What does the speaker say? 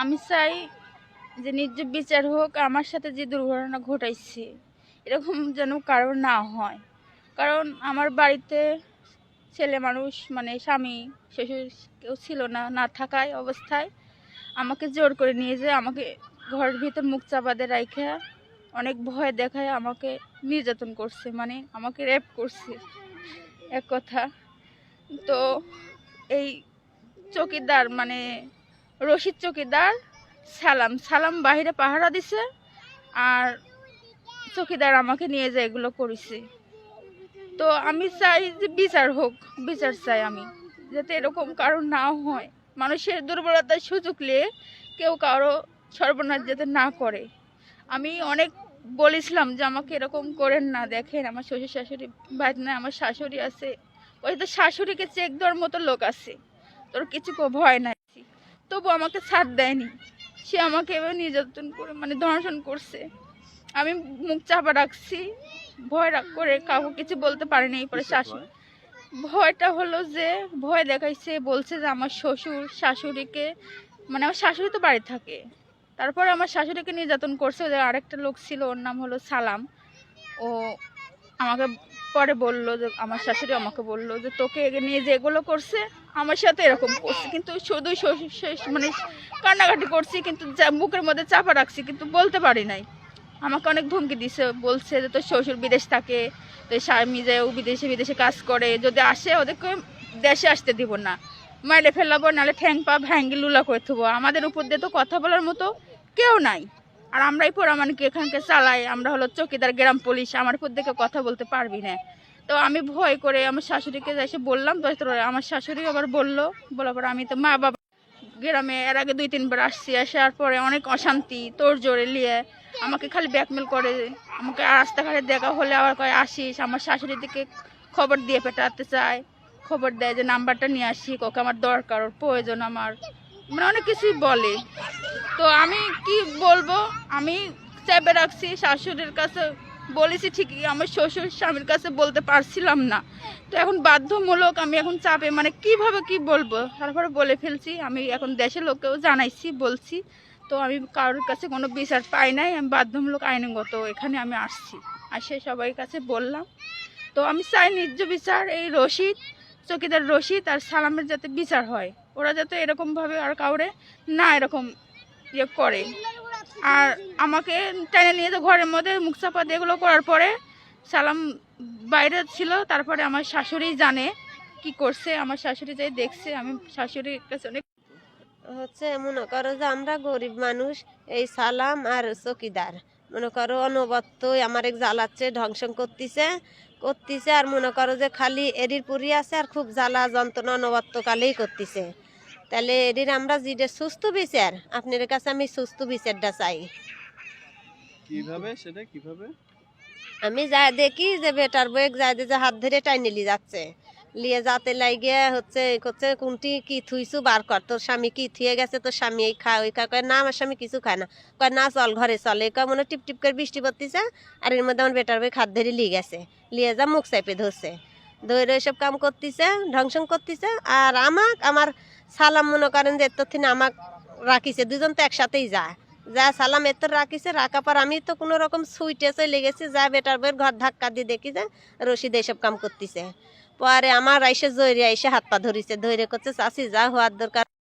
আমি চাই যে ন্যায্য বিচার হোক, আমার সাথে যে দুর্ঘটনা ঘটাইছে, এরকম যেন কারও না হয়। কারণ আমার বাড়িতে ছেলে মানুষ মানে স্বামী, শ্বশুর কেউ ছিল না না থাকায় অবস্থায় আমাকে জোর করে নিয়ে যেয়ে, আমাকে ঘরের ভিতর মুখ চাপাতে রাইখে, অনেক ভয় দেখায়, আমাকে নির্যাতন করছে মানে আমাকে র্যাপ করছে। এক কথা। তো এই চকিদার মানে রশিদ চকিদার, সালাম। সালাম বাইরে পাহারা দিছে আর চকিদার আমাকে নিয়ে যায় এগুলো করেছে। তো আমি চাই যে বিচার হোক, বিচার চাই আমি। যাতে এরকম কারও না হয়। মানুষের দুর্বলতার সুযোগ নিয়ে কেউ কারও সর্বনাশ যাতে না করে। আমি অনেক বলেছিলাম যে আমাকে এরকম করেন না, দেখেন আমার শ্বশুর শাশুড়ি বাড়িতে না আমার শাশুড়ি আছে। ওই তো শাশুড়িকে চেক দেওয়ার মতো লোক আছে। তোর কিছু ভয় নাই। তবু আমাকে ছাড় দেয়নি। সে আমাকে এবার নির্যাতন করে মানে ধর্ষণ করছে। আমি মুখ চাপা রাখছি ভয় রাখ করে কাউকে কিছু বলতে পারিনি পরে শাশুড়ি ভয়টা হলো যে ভয় দেখাইছে বলছে যে আমার শ্বশুর শাশুড়িকে মানে আমার শাশুড়ি তো বাড়ি থাকে। তারপরে আমার শাশুড়িকে নির্যাতন করছে ওদের আরেকটা লোক ছিল ওর নাম হলো সালাম। ও আমাকে পরে বলল যে, আমার শাশুড়ি আমাকে বলল যে, তোকে নিয়ে যে এগুলো করছে, আমার সাথে এরকম করছে। কিন্তু শুধু মানে কান্নাকাটি করছি, কিন্তু বুকের মধ্যে চাপা রাখছি, কিন্তু বলতে পারি নাই। আমাকে অনেক ধমকি দিছে, বলছে যে, তোর শ্বশুর বিদেশ থাকে তো স্বামী যে ও বিদেশে বিদেশে কাজ করে, যদি আসে ওদেরকে দেশে আসতে দিব না। মাইলে ফেলাবো, নাহলে ঠ্যাং পা ভ্যাঙ্গি লুলা করে থবো। আমাদের উপর দিয়ে তো কথা বলার মতো কেউ নাই। আর আমরাই পোড়ামানকে এখানকে চালাই। আমরা হলো চকিদার গ্রাম পুলিশ, আমার উপর দেখে কথা বলতে পারবি না। তো আমি ভয় করে আমার শাশুড়িকে এসে বললাম, তো আমার শাশুড়ি আবার বলল, বলার পর আমি তো মা বাবা গ্রামে এর আগে দুই তিনবার আসছি আসার পরে অনেক অশান্তি, তোর জোরে নিয়ে আমাকে খালি ব্যাকমেল করে, আমাকে রাস্তাঘাটে দেখা হলে আবার কয়, আসিস। আমার শাশুড়ি দিকে খবর দিয়ে পেটাতে চায়, খবর দেয় যে নাম্বারটা নিয়ে আসি, ওকে আমার দরকার, ওর প্রয়োজন আমার। মানে অনেক কিছুই বলে। তো আমি কি বলব? আমি চেপে রাখছি, শাশুড়ির কাছে বলেছি ঠিকই, আমার শ্বশুর স্বামীর কাছে বলতে পারছিলাম না। তো এখন বাধ্যমূলক আমি এখন চাপে মানে কীভাবে কি বলব? তারপরে বলে ফেলছি, আমি এখন দেশের লোককেও জানাইছি, বলছি। তো আমি কারোর কাছে কোনো বিচার পাই নাই, আমি বাধ্যমূলক আইনগত, এখানে আমি আসছি। আসে সবাই কাছে বললাম। তো আমি চাই ন্যায্য বিচার, এই রশিদ, চকিদার রশিদ আর সালামের যাতে বিচার হয়। ওরা যাতে এরকমভাবে আর কাউরে না এরকম ইয়ে করে। আর আমাকে টেনে নিয়ে তো ঘরের মধ্যে মুখ চাপা এগুলো করার পরে সালাম বাইরে ছিল, তারপরে আমার শাশুড়ি জানে কি করছে, আমার শাশুড়ি যাই দেখছে, আমি শাশুড়ির কাছে অনেক হচ্ছে মনে করো যে আমরা গরিব মানুষ, এই সালাম আর চকিদার। মনে করো অনবত্যই আমার এক জ্বালাচ্ছে ধ্বংস করতেছে করতেছে আর মনে করো যে খালি এরির পুরি আছে আর খুব জ্বালা যন্ত্রণা অনবত্য কালেই করতেছে। তাহলে এরির আমরা যেটা সুস্থ বিচার আপনার কাছে আমি সুস্থ বিচারটা চাই। কীভাবে? সেটা কীভাবে? আমি যা দেখি যে বেটার বয়েক যায় যে হাত ধরে টাইনে নিয়ে যাচ্ছে। লিয়ে যাতে লাগে হচ্ছে হচ্ছে কোনটি কি থুইছু? বার কর তোর স্বামী কি থুয়ে গেছে? তোর স্বামী এই খায় ওই খায়। কয় না আমার স্বামী কিছু খায় না। কয় না চল ঘরে চলে। কয় মনে টিপ টিপ করে বৃষ্টি পড়তেছে আর এর মধ্যে আমার বেটার বই হাত ধরে লিয়ে গেছে। লিয়ে যা মুখ চাপে ধরছে। ধরে এসব কাম করতেছে ধ্বংসন করতেছে আর আমাক আমার সালাম মনে করেন যে এত থেকে আমাক রাখিছে, দুজন তো একসাথেই যায়। যা সালাম এত রাখিছে রাখা পর আমি তো কোনো রকম সুইটে চলে গেছি, যা বেটার বইয়ের ঘর ধাক্কা দিয়ে দেখি যে রশিদ এইসব কাম করতেছে। পরে আমার আইসে জয়রে আইসে হাত পা ধরিছে ধরে করছে চাষি যা হওয়ার দরকার